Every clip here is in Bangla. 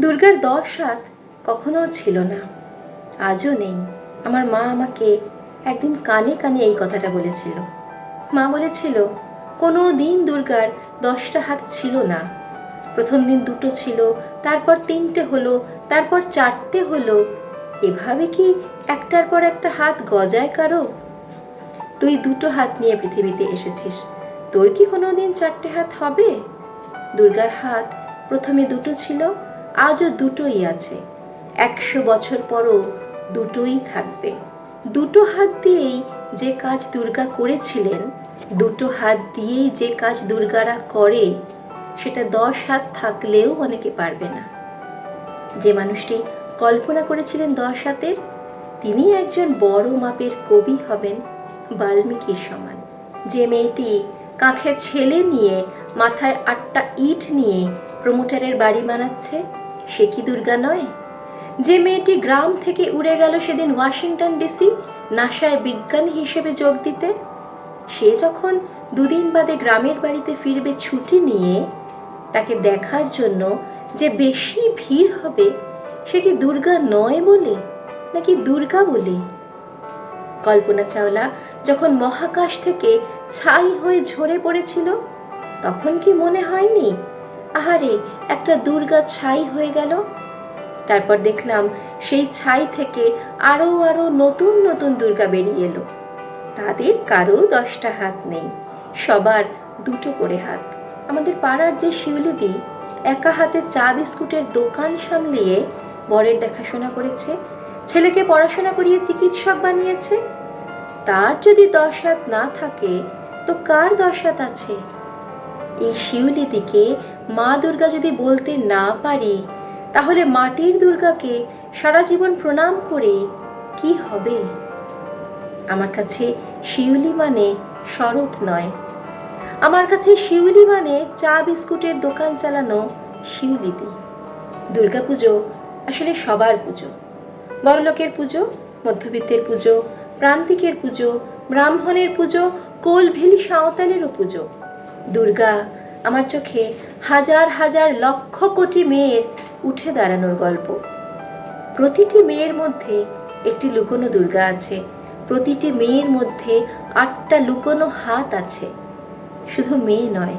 দুর্গার দশ হাত কখনো ছিল না। আজও নেই। আমার মা আমাকে একদিন কানে কানে এই কথাটা বলেছিল। মা বলেছিল, কোনো দিন দুর্গার দশটা হাত ছিল না। প্রথম দিন দুটো ছিল, তারপর তিনটে হলো, তারপর চারটে হলো। এভাবে কি একটার পর একটা হাত গজায় কারও? তুই দুটো হাত নিয়ে পৃথিবীতে এসেছিস। তোর কি কোনো দিন চারটে হাত হবে? দুর্গার হাত প্রথমে দুটো ছিল আজও দুটোই আছে। একশো বছর পরও দুটোই থাকবে। দুটো হাত দিয়েই যে কাজ দুর্গা করেছিলেন, দুটো হাত দিয়েই যে কাজ দুর্গারা করে, সেটা দশ হাত থাকলেও অনেকে পারবে না। যে মানুষটি কল্পনা করেছিলেন দশ হাতের, তিনি একজন বড় মাপের কবি হবেন বাল্মীকির সমান। যে মেয়েটি কাঁখে ছেলে নিয়ে মাথায় আটটা ইট নিয়ে প্রমোটারের বাড়ি বানাচ্ছে সে কি দুর্গা নয়? যে মেয়েটি গ্রাম থেকে উড়ে গেল সেদিন ওয়াশিংটন ডিসি নাসায় বিজ্ঞানী হিসেবে যোগ দিতে। সে যখন দুদিন বাদে গ্রামের বাড়িতে ফিরবে ছুটি নিয়ে, তাকে দেখার জন্য যে বেশি ভিড় হবে, সে কি দুর্গা নয় বলে, নাকি দুর্গা বলে? কল্পনা চাওলা যখন মহাকাশ থেকে ছাই হয়ে ঝরে পড়েছিল, তখন কি মনে হয়নি আহারে, একটা দুর্গা ছাই হয়ে গেল। তারপর দেখলাম সেই ছাই থেকে আরও আরও নতুন নতুন দুর্গা বেরিয়ে এলো। তাদের কারও দশটা হাত নেই, সবার দুটো করে হাত। আমাদের পাড়ার যে শিউলিদি একা হাতে চা বিস্কুটের দোকান সামলিয়ে বরের দেখাশোনা করেছে, ছেলেকে পড়াশোনা করিয়ে চিকিৎসক বানিয়েছে। তার যদি দশ হাত না থাকে, তো কার দশ হাত আছে? এই শিউলিদিকে মা দুর্গা যদি বলতে না পারি, তাহলে মাটির দুর্গাকে সারা জীবন প্রণাম করে কি হবে? আমার কাছে শিউলি মানে শরৎ নয়। আমার কাছে শিউলি মানে চা বিস্কুটের দোকান চালানো শিউলিদি দুর্গাপুজো আসলে সবার পুজো। বড়লোকের পুজো, মধ্যবিত্তের পুজো, প্রান্তিকের পুজো, ব্রাহ্মণের পুজো, কোলভেলি, সাঁওতালেরও পুজো। দুর্গা, আমার চোখে হাজার হাজার লক্ষ কোটি মেয়ের উঠে দাঁড়ানোর গল্প। প্রতিটি মেয়ের মধ্যে একটি লুকোনো দুর্গা আছে। প্রতিটি মেয়ের মধ্যে আটটা লুকোনো হাত আছে। শুধু মেয়ে নয়,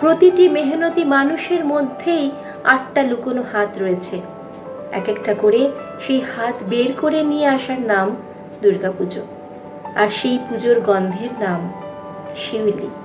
প্রতিটি মেহনতি মানুষের মধ্যেই আটটা লুকোনো হাত রয়েছে। এক একটা করে সেই হাত বের করে নিয়ে আসার নাম দুর্গাপুজো। আর সেই পুজোর গন্ধের নাম শিউলি।